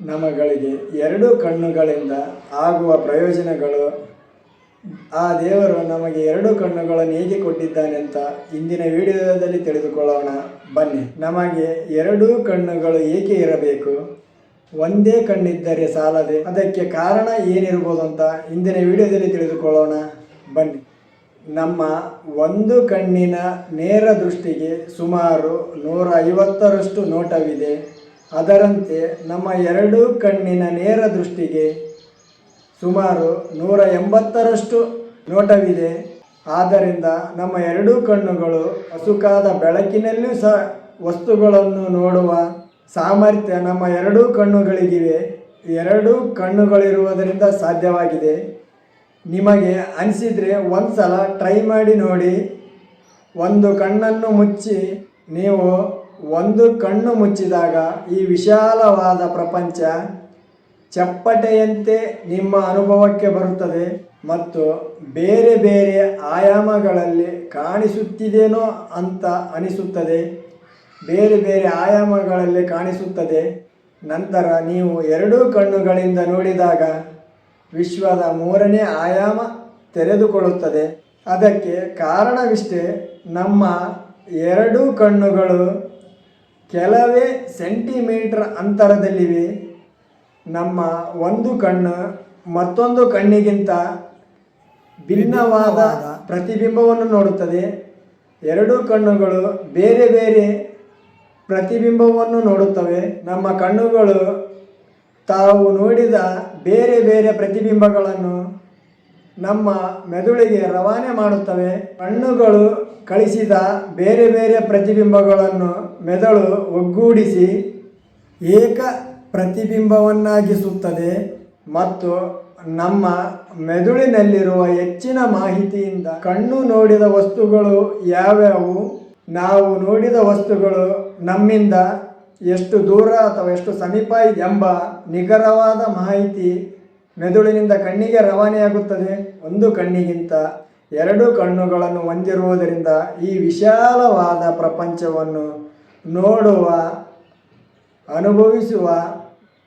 ನಮಗಳಿಗೆ ಎರಡು ಕಣ್ಣುಗಳಿಂದ ಆಗುವ ಪ್ರಯೋಜನಗಳು. ಆ ದೇವರು ನಮಗೆ ಎರಡು ಕಣ್ಣುಗಳನ್ನು ಹೇಗೆ ಕೊಟ್ಟಿದ್ದಾನೆ ಅಂತ ಇಂದಿನ ವಿಡಿಯೋದಲ್ಲಿ ತಿಳಿದುಕೊಳ್ಳೋಣ. ಬನ್ನಿ, ನಮಗೆ ಎರಡೂ ಕಣ್ಣುಗಳು ಏಕೆ ಇರಬೇಕು? ಒಂದೇ ಕಣ್ಣಿದ್ದರೆ ಸಾಲದೆ? ಅದಕ್ಕೆ ಕಾರಣ ಏನಿರ್ಬೋದು ಅಂತ ಇಂದಿನ ವಿಡಿಯೋದಲ್ಲಿ ತಿಳಿದುಕೊಳ್ಳೋಣ. ಬನ್ನಿ, ನಮ್ಮ ಒಂದು ಕಣ್ಣಿನ ನೇರ ದೃಷ್ಟಿಗೆ ಸುಮಾರು ನೂರ ಐವತ್ತರಷ್ಟು ನೋಟವಿದೆ. ಅದರಂತೆ ನಮ್ಮ ಎರಡೂ ಕಣ್ಣಿನ ನೇರ ದೃಷ್ಟಿಗೆ ಸುಮಾರು ನೂರ ಎಂಬತ್ತರಷ್ಟು ನೋಟವಿದೆ. ಆದ್ದರಿಂದ ನಮ್ಮ ಎರಡೂ ಕಣ್ಣುಗಳು ಹಸುಕಾದ ಬೆಳಕಿನಲ್ಲೂ ಸಹ ವಸ್ತುಗಳನ್ನು ನೋಡುವ ಸಾಮರ್ಥ್ಯ ನಮ್ಮ ಎರಡೂ ಕಣ್ಣುಗಳಿಗಿವೆ. ಎರಡೂ ಕಣ್ಣುಗಳಿರುವುದರಿಂದ ಸಾಧ್ಯವಾಗಿದೆ. ನಿಮಗೆ ಅನಿಸಿದರೆ ಒಂದು ಸಲ ಟ್ರೈ ಮಾಡಿ ನೋಡಿ. ಒಂದು ಕಣ್ಣನ್ನು ಮುಚ್ಚಿ ನೀವು ಒಂದು ಕಣ್ಣು ಮುಚ್ಚಿದಾಗ ಈ ವಿಶಾಲವಾದ ಪ್ರಪಂಚ ಚಪ್ಪಟೆಯಂತೆ ನಿಮ್ಮ ಅನುಭವಕ್ಕೆ ಬರುತ್ತದೆ ಮತ್ತು ಬೇರೆ ಬೇರೆ ಆಯಾಮಗಳಲ್ಲಿ ಕಾಣಿಸುತ್ತಿದೇನೋ ಅಂತ ಅನಿಸುತ್ತದೆ. ಬೇರೆ ಬೇರೆ ಆಯಾಮಗಳಲ್ಲಿ ಕಾಣಿಸುತ್ತದೆ. ನಂತರ ನೀವು ಎರಡೂ ಕಣ್ಣುಗಳಿಂದ ನೋಡಿದಾಗ ವಿಶ್ವದ ಮೂರನೇ ಆಯಾಮ ತೆರೆದುಕೊಳ್ಳುತ್ತದೆ. ಅದಕ್ಕೆ ಕಾರಣವಿಷ್ಟೇ, ನಮ್ಮ ಎರಡೂ ಕಣ್ಣುಗಳು ಕೆಲವೇ ಸೆಂಟಿಮೀಟರ್ ಅಂತರದಲ್ಲಿವೆ. ನಮ್ಮ ಒಂದು ಕಣ್ಣು ಮತ್ತೊಂದು ಕಣ್ಣಿಗಿಂತ ಭಿನ್ನವಾದ ಪ್ರತಿಬಿಂಬವನ್ನು ನೋಡುತ್ತದೆ. ಎರಡೂ ಕಣ್ಣುಗಳು ಬೇರೆ ಬೇರೆ ಪ್ರತಿಬಿಂಬವನ್ನು ನೋಡುತ್ತವೆ. ನಮ್ಮ ಕಣ್ಣುಗಳು ತಾವು ನೋಡಿದ ಬೇರೆ ಬೇರೆ ಪ್ರತಿಬಿಂಬಗಳನ್ನು ನಮ್ಮ ಮೆದುಳಿಗೆ ರವಾನೆ ಮಾಡುತ್ತವೆ. ಕಣ್ಣುಗಳು ಕಳಿಸಿದ ಬೇರೆ ಬೇರೆ ಪ್ರತಿಬಿಂಬಗಳನ್ನು ಮೆದುಳು ಒಗ್ಗೂಡಿಸಿ ಏಕ ಪ್ರತಿಬಿಂಬವನ್ನಾಗಿಸುತ್ತದೆ ಮತ್ತು ನಮ್ಮ ಮೆದುಳಿನಲ್ಲಿರುವ ಹೆಚ್ಚಿನ ಮಾಹಿತಿಯಿಂದ ಕಣ್ಣು ನೋಡಿದ ವಸ್ತುಗಳು ಯಾವ್ಯಾವು? ನಾವು ನೋಡಿದ ವಸ್ತುಗಳು ನಮ್ಮಿಂದ ಎಷ್ಟು ದೂರ ಅಥವಾ ಎಷ್ಟು ಸಮೀಪ ಎಂಬ ನಿಖರವಾದ ಮಾಹಿತಿ ಮೆದುಳಿನಿಂದ ಕಣ್ಣಿಗೆ ರವಾನೆಯಾಗುತ್ತದೆ. ಒಂದು ಕಣ್ಣಿಗಿಂತ ಎರಡು ಕಣ್ಣುಗಳನ್ನು ಹೊಂದಿರುವುದರಿಂದ ಈ ವಿಶಾಲವಾದ ಪ್ರಪಂಚವನ್ನು ನೋಡುವ, ಅನುಭವಿಸುವ,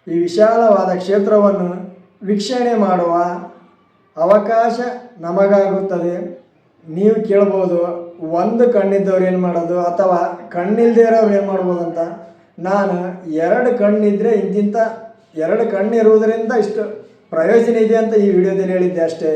ಈ ವಿಶಾಲವಾದ ಕ್ಷೇತ್ರವನ್ನು ವೀಕ್ಷಣೆ ಮಾಡುವ ಅವಕಾಶ ನಮಗಾಗುತ್ತದೆ. ನೀವು ಕೇಳ್ಬೋದು, ಒಂದು ಕಣ್ಣಿದ್ದವ್ರು ಏನು ಮಾಡೋದು ಅಥವಾ ಕಣ್ಣಿಲ್ಲದೇ ಇರೋರು ಏನು ಮಾಡ್ಬೋದು ಅಂತ. ನಾನು ಎರಡು ಕಣ್ಣಿದ್ರೆ ಇಂತಿಂಥ ಎರಡು ಕಣ್ಣಿರುವುದರಿಂದ ಇಷ್ಟು. ಪ್ರಯೋಜನ ಇದೆ ಅಂತ ಈ ವಿಡಿಯೋದಲ್ಲಿ ಹೇಳಿದ್ದೆ ಅಷ್ಟೇ.